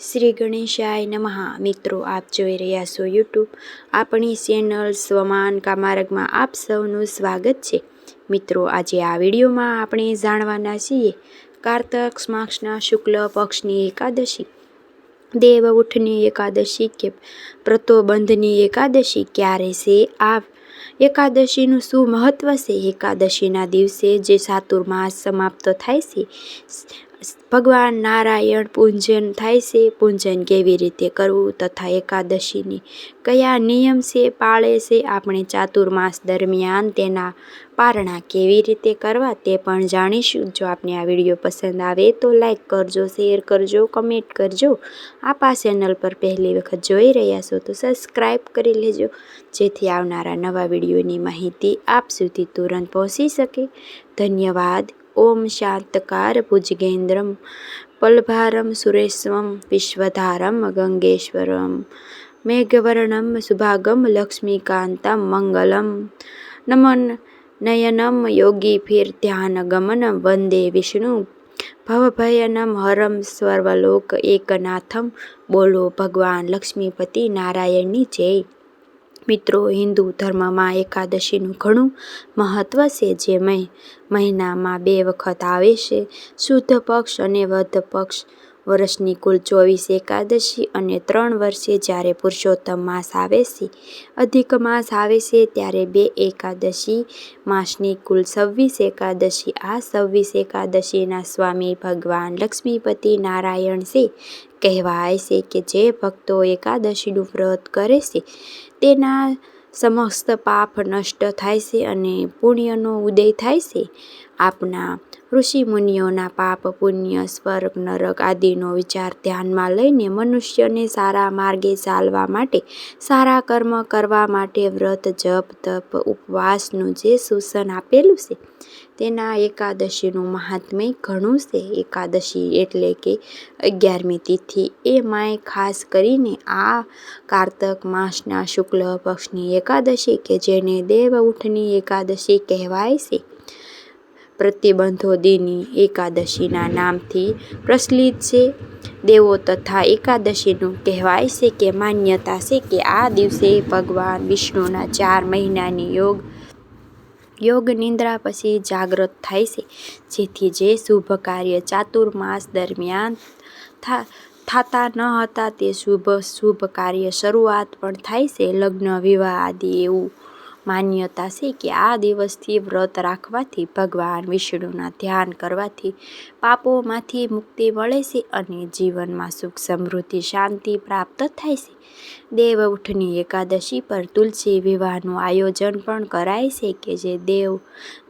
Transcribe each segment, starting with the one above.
શ્રી ગણેશાય નમઃ. મિત્રો, આપ જોઈ રહ્યા છો યુટ્યુબ આપણી ચેનલ સ્વમાન કામારગમાં આપ સૌનું સ્વાગત છે. મિત્રો, આજે આ વિડીયોમાં આપણે જાણવાના છીએ, કારતક માક્ષના શુક્લ પક્ષની એકાદશી, દેવ ઉઠની એકાદશી કે પ્રતોબંધની એકાદશી ક્યારે છે? આ એકાદશીનું શું મહત્વ છે? એકાદશીના દિવસે જે ચાતુર્માસ સમાપ્ત થાય છે ભગવાન નારાયણ પૂજન થાય છે. પૂજન કેવી રીતે કરવું તથા એકાદશીની કયા નિયમ છે, પાળે છે, આપણે ચાતુર્માસ દરમિયાન તેના પારણા કેવી રીતે કરવા તે પણ જાણીશું. જો આપને આ વીડિયો પસંદ આવે તો લાઈક કરજો, શેર કરજો, કમેન્ટ કરજો. આપ આ ચેનલ પર પહેલી વખત જોઈ રહ્યા છો તો સબસ્ક્રાઈબ કરી લેજો. જેથી આવનારા નવા વિડીયોની માહિતી આપ સુધી તુરંત પહોંચી શકે. ધન્યવાદ. ઓમ શાંતકાર ભુજગેન્દ્રમ, પલભારમ સુરેશ્વમ, વિશ્વધારમ ગંગેશ્વરમ, મેઘવર્ણમ સુભાગમ લક્ષ્મીકાંતમ મંગલમ, નમન નયનમ યોગી ફિર ધ્યાન ગમન વંદે વિષ્ણુ, ભવભયનમ હરમ સર્વલોક એકનાથમ, બોલો ભગવાન લક્ષ્મીપતિ નારાયણની જય. મિત્રો, હિન્દુ ધર્મમાં એકાદશીનું ઘણું મહત્ત્વ છે જે મહિનામાં બે વખત આવે છે. શુદ્ધ પક્ષ અને વધ પક્ષ વર્ષની કુલ ચોવીસ એકાદશી અને ત્રણ વર્ષે જ્યારે પુરુષોત્તમ માસ આવે છે, અધિક માસ આવે છે ત્યારે બે એકાદશી માસની કુલ છવ્વીસ એકાદશી. આ છવ્વીસ એકાદશીના સ્વામી ભગવાન લક્ષ્મીપતિ નારાયણ છે. કહેવાય છે કે જે ભક્તો એકાદશીનું વ્રત કરે છે, તેના સમસ્ત પાપ નષ્ટ થાય છે અને પુણ્યનો ઉદય થાય છે. આપના ઋષિમુનિઓના પાપ, પુણ્ય, સ્વર્ગ, નરક આદિનો વિચાર ધ્યાનમાં લઈને મનુષ્યને સારા માર્ગે ચાલવા માટે, સારા કર્મ કરવા માટે વ્રત, જપ, તપ, ઉપવાસનું જે સૂચન આપેલું છે તેના એકાદશીનું મહાત્મ્ય ઘણું છે. એકાદશી એટલે કે અગિયારમી તિથિ. એ માય ખાસ કરીને આ કારતક માસના શુક્લ પક્ષની એકાદશી કે જેને દેવ ઉઠની એકાદશી કહેવાય છે. પ્રતિબંધો દિની એકાદશીના નામથી પ્રચલિત છે. દેવો તથા એકાદશીનું કહેવાય છે કે માન્યતા છે કે આ દિવસે ભગવાન વિષ્ણુના ચાર મહિનાની યોગ યોગ નિંદ્રા પછી જાગૃત થાય છે, જેથી જે શુભ કાર્ય ચાતુર્માસ દરમિયાન થા, થતા ન હતા તે શુભ શુભ કાર્ય શરૂઆત પણ થાય છે, લગ્ન, વિવાહ આદિ એવું માન્યતા છે કે આ દિવસથી વ્રત રાખવાથી ભગવાન વિષ્ણુના ધ્યાન કરવાથી પાપોમાંથી મુક્તિ મળે છે અને જીવનમાં સુખ, સમૃદ્ધિ, શાંતિ પ્રાપ્ત થાય છે. દેવ ઉઠની એકાદશી પર તુલસી વિવાહનું આયોજન પણ કરાય છે કે જે દેવ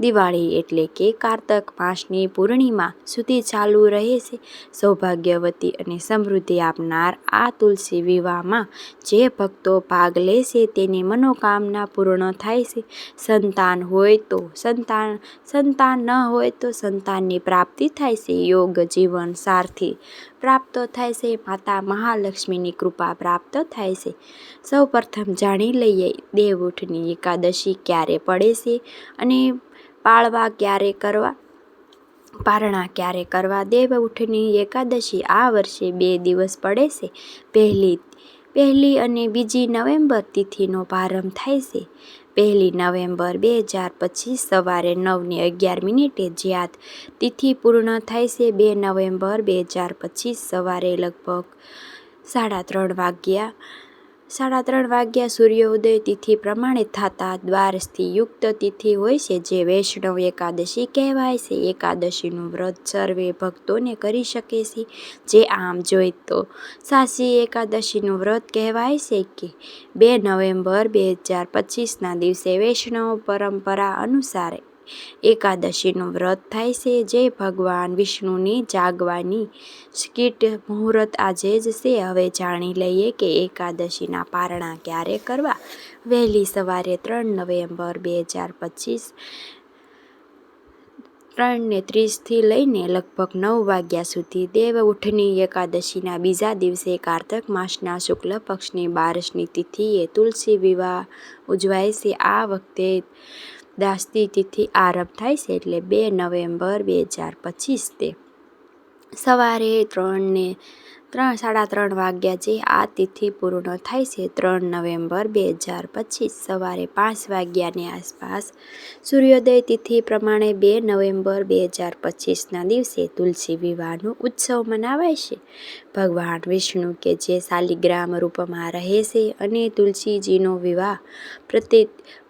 દિવાળી એટલે કે કારતક માસની પૂર્ણિમા સુધી ચાલુ રહે છે. સૌભાગ્યવતી અને સમૃદ્ધિ આપનાર આ તુલસી વિવાહમાં જે ભક્તો ભાગ લે છે તેની મનોકામના પૂર્ણ થાય છે. સંતાન હોય તો સંતાન સંતાન ન હોય તો સંતાનની પ્રાપ્તિ થાય છે. યોગ જીવન સારથી પ્રાપ્ત થાય છે. માતા મહાલક્ષ્મીની કૃપા પ્રાપ્ત થાય છે. સૌ પ્રથમ જાણી લઈએ દેવઉઠની એકાદશી ક્યારે પડે છે અને પાળવા ક્યારે કરવા, પારણા ક્યારે કરવા? દેવ ઉઠની એકાદશી આ વર્ષે બે દિવસ પડે છે. પહેલી પહેલી અને બીજી નવેમ્બર તિથિનો પ્રારંભ થાય છે. પહેલી નવેમ્બર બે હજાર પચીસ સવારે નવને અગિયાર મિનિટે જ્યાત તિથિ પૂર્ણ થાય છે બે નવેમ્બર બે હજાર પચીસ સવારે લગભગ સાડા ત્રણ વાગ્યા સાડા ત્રણ વાગ્યા સૂર્યોદય તિથિ પ્રમાણે થતા દ્વારસથી યુક્ત તિથિ હોય છે, જે વૈષ્ણવ એકાદશી કહેવાય છે. એકાદશીનું વ્રત સર્વે ભક્તોને કરી શકે છે. જે આમ જોઈ તો સાસી એકાદશીનું વ્રત કહેવાય છે કે બે નવેમ્બર બે હજાર પચીસના દિવસે વૈષ્ણવ પરંપરા અનુસાર એકાદશીનું વ્રત થાય છે. જે ભગવાન વિષ્ણુની જાગવાની સ્કીટ મુહૂર્ત આજે જ છે. હવે જાણી લઈએ કે એકાદશીના પારણા ક્યારે કરવા? વહેલી સવારે ત્રણ નવેમ્બર બે હજાર પચીસ ત્રણને ત્રીસથી લઈને લગભગ નવ વાગ્યા સુધી દેવ ઉઠની એકાદશીના બીજા દિવસે કારતક માસના શુક્લ પક્ષની બારસની તિથિએ તુલસી વિવાહ ઉજવાય છે. આ વખતે દાસતી તિથિ આરંભ થાય છે એટલે બે નવેમ્બર બે હજાર પચીસ તે. સવારે ત્રણને ત્રણ, સાડા ત્રણ વાગ્યા જે આ તિથિ પૂર્ણ થાય છે, ત્રણ નવેમ્બર બે હજાર પચીસ. સવારે પાંચ વાગ્યાની આસપાસ સૂર્યોદય તિથિ પ્રમાણે બે નવેમ્બર બે હજાર પચીસના દિવસે તુલસી વિવાહનો ઉત્સવ મનાવાય છે. ભગવાન વિષ્ણુ કે જે શાલિગ્રામ રૂપમાં રહે છે અને તુલસીજીનો વિવાહ પ્રતિ,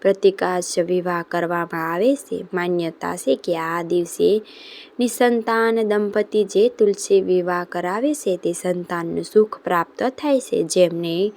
પ્રતિકાશ વિવાહ કરવામાં આવે છે. માન્યતા છે કે આ દિવસે નિસંતાન દંપતી જે તુલસી વિવાહ કરાવે છે તે સંતાનનું સુખ પ્રાપ્ત થાય છે. જેમને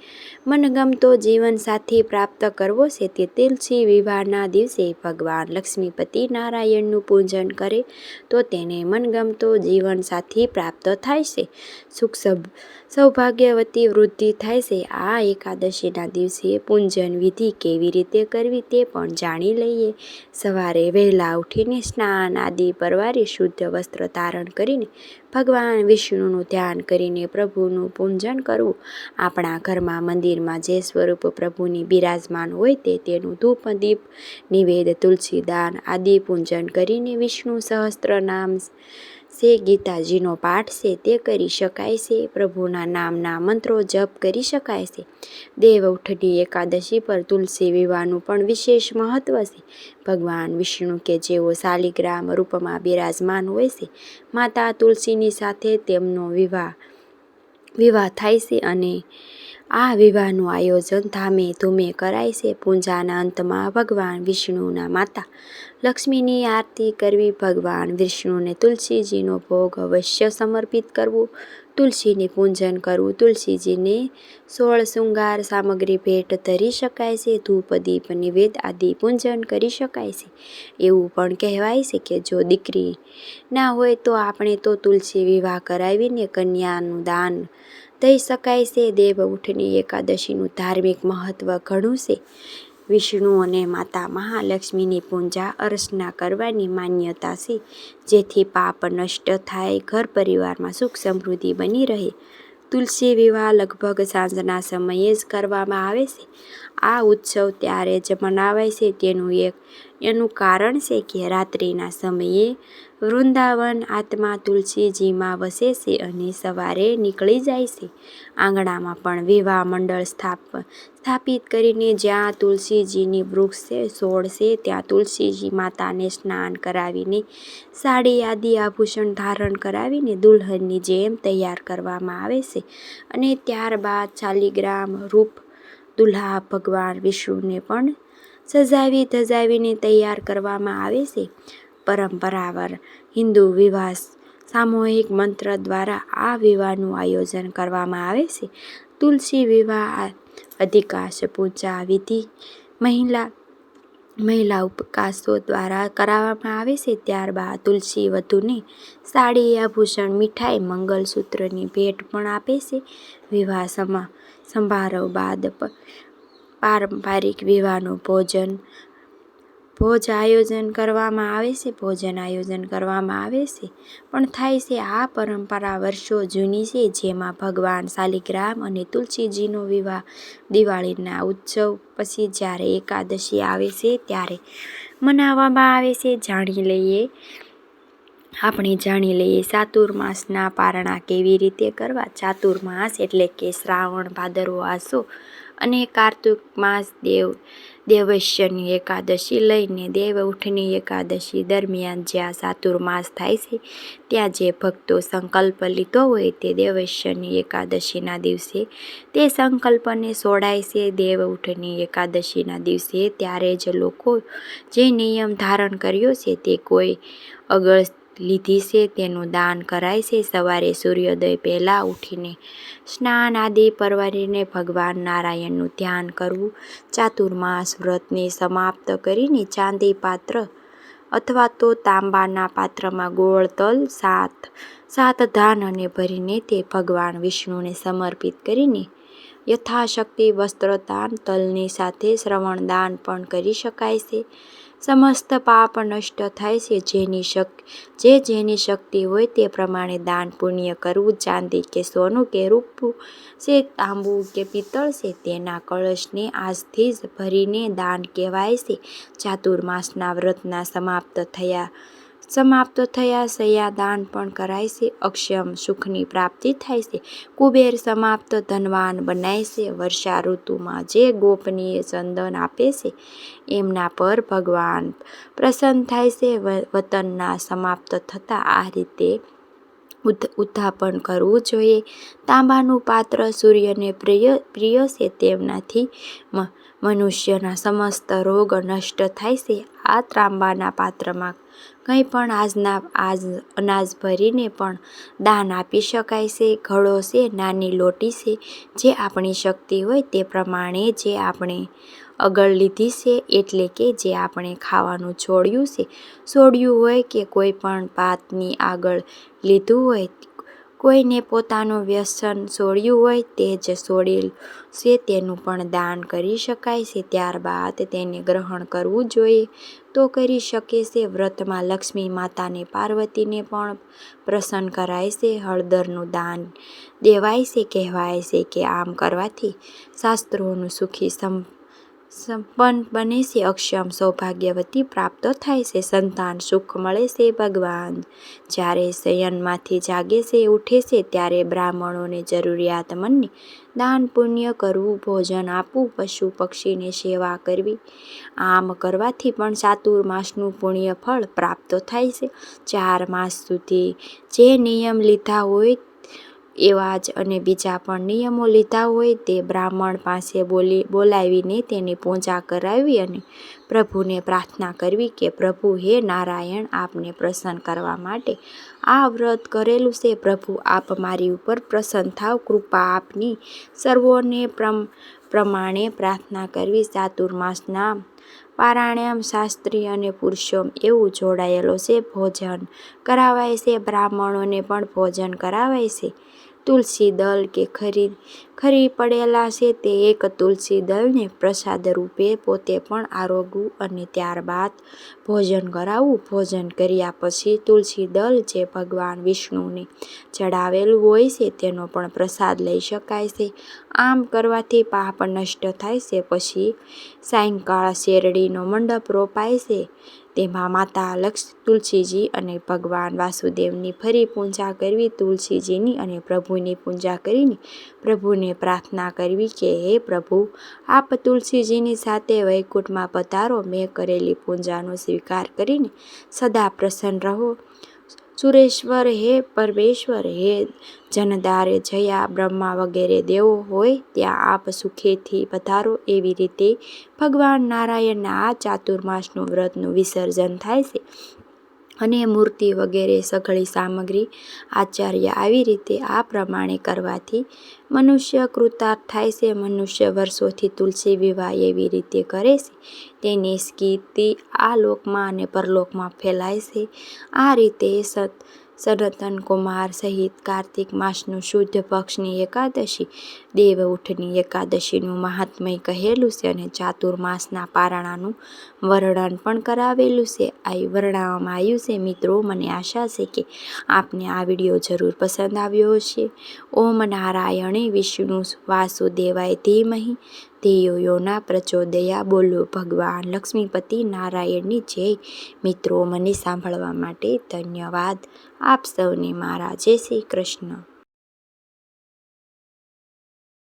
મનગમતો જીવનસાથી પ્રાપ્ત કરવો છે તે તુલસી વિવાહના દિવસે ભગવાન લક્ષ્મીપતિ નારાયણનું પૂજન કરે તો તેને મનગમતો જીવનસાથી પ્રાપ્ત થાય છે. સુખ સૌભાગ્યવતી વૃદ્ધિ થાય છે. આ એકાદશીના દિવસે પૂજન વિધિ કેવી રીતે કરવી તે પણ જાણી લઈએ. સવારે વહેલા ઉઠીને સ્નાન આદિ પરવારી શુદ્ધ વસ્ત્ર ધારણ કરીને ભગવાન વિષ્ણુનું ધ્યાન કરીને પ્રભુનું પૂજન કરવું. આપણા ઘરમાં મંદિરમાં જે સ્વરૂપ પ્રભુની બિરાજમાન હોય તે તેનું ધૂપ, દીપ, નિવેદ, તુલસી દાન આદિ પૂજન કરીને વિષ્ણુ સહસ્ત્ર નામ છે ગીતાજીનો પાઠ છે તે કરી શકાય છે. પ્રભુના નામના મંત્રો જપ કરી શકાય છે. દેવ ઉઠડી એકાદશી પર તુલસી વિવાહનું પણ વિશેષ મહત્વ છે. ભગવાન વિષ્ણુ કે જેઓ શાલિગ્રામ રૂપમાં બિરાજમાન હોય છે, માતા તુલસીની સાથે તેમનો વિવાહ વિવાહ થાય છે અને આ વિવાહનું આયોજન ધામે ધૂમે કરાય છે. પૂજાના અંતમાં ભગવાન વિષ્ણુના માતા લક્ષ્મીની આરતી કરવી ભગવાન વિષ્ણુને તુલસીજીનો ભોગ અવશ્ય સમર્પિત કરવું. તુલસીને પૂજન કરવું તુલસીજીને સોળ શૃંગાર સામગ્રી ભેટ ધરી શકાય છે. ધૂપ, દીપ, નિવેદ આદિ પૂજન કરી શકાય છે. એવું પણ કહેવાય છે કે જો દીકરી ના હોય તો આપણે તો તુલસી વિવાહ કરાવીને કન્યાનું દાન દઈ શકાય છે. દેવ ઉઠની એકાદશીનું ધાર્મિક મહત્વ ઘણું છે. વિષ્ણુ અને માતા મહાલક્ષ્મીની પૂજા અર્ચના કરવાની માન્યતા છે, જેથી પાપ નષ્ટ થાય, ઘર પરિવારમાં સુખ સમૃદ્ધિ બની રહે. તુલસી વિવાહ લગભગ સાંજના સમયે જ કરવામાં આવે છે. આ ઉત્સવ ત્યારે જ મનાવાય છે. તેનું એક એનું કારણ છે કે રાત્રિના સમયે વૃંદાવન આત્મા તુલસીજીમાં વસે છે અને સવારે નીકળી જાય છે. આંગણામાં પણ વિવાહ મંડળ સ્થાપ, સ્થાપિત કરીને જ્યાં તુલસીજીની વૃક્ષ છે, છોડ છે, ત્યાં તુલસીજી માતાને સ્નાન કરાવીને સાડી આદિ આભૂષણ ધારણ કરાવીને દુલ્હનની જેમ તૈયાર કરવામાં આવે છે. અને ત્યારબાદ શાલિગ્રામ રૂપ દુલ્હા ભગવાન વિષ્ણુને પણ સજાવી ધજાવીને તૈયાર કરવામાં આવે છે. પરંપરાવાર હિન્દુ વિવાહ સામૂહિક મંત્ર દ્વારા આ વિવાહનું આયોજન કરવામાં આવે છે. તુલસી વિવાહ, અધિકાશ પૂજા વિધિ મહિલા મહિલા ઉપકાશો દ્વારા કરાવવામાં આવે છે. ત્યારબાદ તુલસી વધુને સાડી, આભૂષણ, મીઠાઈ, મંગલસૂત્રની ભેટ પણ આપે છે. વિવાહ સમા સંભારો બાદ પારંપરિક વિવાહનું ભોજન ભોજ આયોજન કરવામાં આવે છે, ભોજન આયોજન કરવામાં આવે છે. પણ થાય છે, આ પરંપરા વર્ષો જૂની છે, જેમાં ભગવાન શાલિગ્રામ અને તુલસીજીનો વિવાહ દિવાળીના ઉત્સવ પછી જ્યારે એકાદશી આવે છે ત્યારે મનાવવામાં આવે છે. જાણી લઈએ, આપણે જાણી લઈએ ચાતુર્માસના પારણા કેવી રીતે કરવા? ચાતુર્માસ એટલે કે શ્રાવણ, ભાદરવો, આસો અને કાર્તિક માસ, દેવ દેવસ્યની એકાદશી લઈને દેવ ઉઠની એકાદશી દરમિયાન જ્યાં ચાતુર્માસ થાય છે, ત્યાં જે ભક્તો સંકલ્પ લીધો હોય તે દેવસ્યની એકાદશીના દિવસે તે સંકલ્પને સોડાય છે. દેવ ઉઠની એકાદશીના દિવસે ત્યારે જ લોકો જે નિયમ ધારણ કર્યો છે તે કોઈ અગળ લીધી છે. તેનું દાન કરાય છે. સવારે સૂર્યોદય પહેલાં ઉઠીને સ્નાન આદિ પરવારીને ભગવાન નારાયણનું ધ્યાન કરવું, ચાતુર્માસ વ્રતને સમાપ્ત કરીને ચાંદી પાત્ર અથવા તો તાંબાના પાત્રમાં ગોળ, તલ, સાત સાત ધાન અને ભરીને તે ભગવાન વિષ્ણુને સમર્પિત કરીને યથાશક્તિ વસ્ત્રદાન તલની સાથે શ્રવણદાન પણ કરી શકાય છે. સમસ્ત પાપ નષ્ટ થાય છે. જેની શક, જે જેની શક્તિ હોય તે પ્રમાણે દાન પુણ્ય કરવું, ચાંદી કે સોનું કે રૂપું છે, તાંબુ કે પિત્તળ છે, તેના કળશને આજથી જ ભરીને દાન કહેવાય છે. ચાતુર્માસના વ્રતના સમાપ્ત થયા સમાપ્ત થયા સયાદાન પણ કરાય છે, અક્ષમ સુખની પ્રાપ્તિ થાય છે. કુબેર સમાપ્ત ધનવાન બનાય છે, વર્ષા ઋતુમાં જે ગોપનીય ચંદન આપે છે, એમના પર ભગવાન પ્રસન્ન થાય છે વતનના સમાપ્ત થતાં આ રીતે ઉત્થાપન કરવું જોઈએ. તાંબાનું પાત્ર સૂર્યને પ્રિય પ્રિય છે, તેમનાથી મનુષ્યના સમસ્ત રોગ નષ્ટ થાય છે, આ ત્રાંબાના પાત્રમાં. કંઈ પણ આજના, આજ અનાજ ભરીને પણ દાન આપી શકાય છે, ઘડો છે, નાની લોટી છે, જે આપણી શક્તિ હોય તે પ્રમાણે જે આપણે અગળ લીધી છે, એટલે કે જે આપણે ખાવાનું છોડ્યું છે. છોડ્યું હોય કે કોઈ પણ પાતની આગળ લીધું હોય કોઈને પોતાનું વ્યસન છોડ્યું હોય તે જ છોડેલ છે, તેનું પણ દાન કરી શકાય છે. ત્યારબાદ તેને ગ્રહણ કરવું જોઈએ તો કરી શકે છે. વ્રતમાં લક્ષ્મી માતાને પાર્વતીને પણ પ્રસન્ન કરાય છે. હળદરનું દાન દેવાય છે, કહેવાય છે કે આમ કરવાથી શાસ્ત્રોનું સુખી સમ સંપન્ન બને છે, અક્ષમ સૌભાગ્યવતી પ્રાપ્ત થાય છે. સંતાન સુખ મળે છે ભગવાન. જ્યારે શયનમાંથી જાગે છે, ઉઠે છે, ત્યારે બ્રાહ્મણોને જરૂરિયાતમંદને દાન પુણ્ય કરવું, ભોજન આપવું, પશુ પક્ષીને સેવા કરવી, આમ કરવાથી પણ ચાતુર્માસનું પુણ્ય ફળ પ્રાપ્ત થાય છે. ચાર માસ સુધી જે નિયમ લીધા હોય એવા જ અને બીજા પણ નિયમો લીધા હોય તે બ્રાહ્મણ પાસે બોલી, બોલાવીને તેની પૂજા કરાવી અને પ્રભુને પ્રાર્થના કરવી કે, પ્રભુ, હે નારાયણ, આપને પ્રસન્ન કરવા માટે આ વ્રત કરેલું છે. પ્રભુ, આપ મારી ઉપર પ્રસન્ન થાવ. કૃપા આપની સર્વોને પ્રમાણે પ્રાર્થના કરવી. ચાતુર્માસના પારાયણ શાસ્ત્રી અને પુરુષોમ એવું જોડાયેલો છે ભોજન. કરાવાય છે બ્રાહ્મણોને પણ ભોજન કરાવાય છે. તુલસી દળ કે ખરી ખરી પડેલા છે તે એક તુલસી દળને પ્રસાદ રૂપે પોતે પણ આરોગવું અને ત્યારબાદ ભોજન કરાવવું. ભોજન કર્યા પછી તુલસી દળ જે ભગવાન વિષ્ણુને ચડાવેલું હોય છે તેનો પણ પ્રસાદ લઈ શકાય છે. આમ કરવાથી પાપ નષ્ટ થાય છે. પછી સાયંકાળ શેરડીનો મંડપ રોપાય છે. તેમાં માતા લક્ષ તુલસીજી અને ભગવાન વાસુદેવની ફરી પૂજા કરવી, તુલસીજીની અને પ્રભુની પૂજા કરીને પ્રભુને પ્રાર્થના કરવી કે, હે પ્રભુ, આપ તુલસીજીની સાથે વૈકુંઠમાં પધારો. મેં કરેલી પૂજાનો સ્વીકાર કરીને સદા પ્રસન્ન રહો. સુરેશ્વર હે, પરમેશ્વર હે. જનદારે જયા બ્રહ્મા વગેરે દેવો હોય, ત્યાં આપ સુખેથી પધારો એવી રીતે ભગવાન નારાયણના આ ચાતુર્માસનું વ્રતનું વિસર્જન થાય છે. અને મૂર્તિ વગેરે સઘળી સામગ્રી આચાર્ય આવી રીતે આ પ્રમાણે કરવાથી મનુષ્ય કૃતાર્થ થાય છે, મનુષ્ય વર્ષોથી તુલસી વિવાહ એવી રીતે કરે છે. તેની સ્કીર્તિ આ લોકમાં અને પરલોકમાં ફેલાય છે. આ રીતે સત સનાતન કુમાર સહિત કાર્તિક માસનું શુદ્ધ પક્ષની એકાદશી, દેવ ઉઠની એકાદશીનું મહાત્મય કહેલું છે અને ચાતુર્માસના પારણાનું વર્ણન પણ કરાવેલું છે. આ વર્ણવામાં આવ્યું છે. મિત્રો, મને આશા છે કે આપને આ વીડિયો જરૂર પસંદ આવ્યો હશે. ઓમ નારાયણે વિષ્ણુ વાસુદેવાય ધીમહી ધીયો યોના પ્રચોદયા બોલો ભગવાન લક્ષ્મીપતિ નારાયણની જય. મિત્રો, મને સાંભળવા માટે ધન્યવાદ. આપ સૌને મારા જય શ્રી કૃષ્ણ.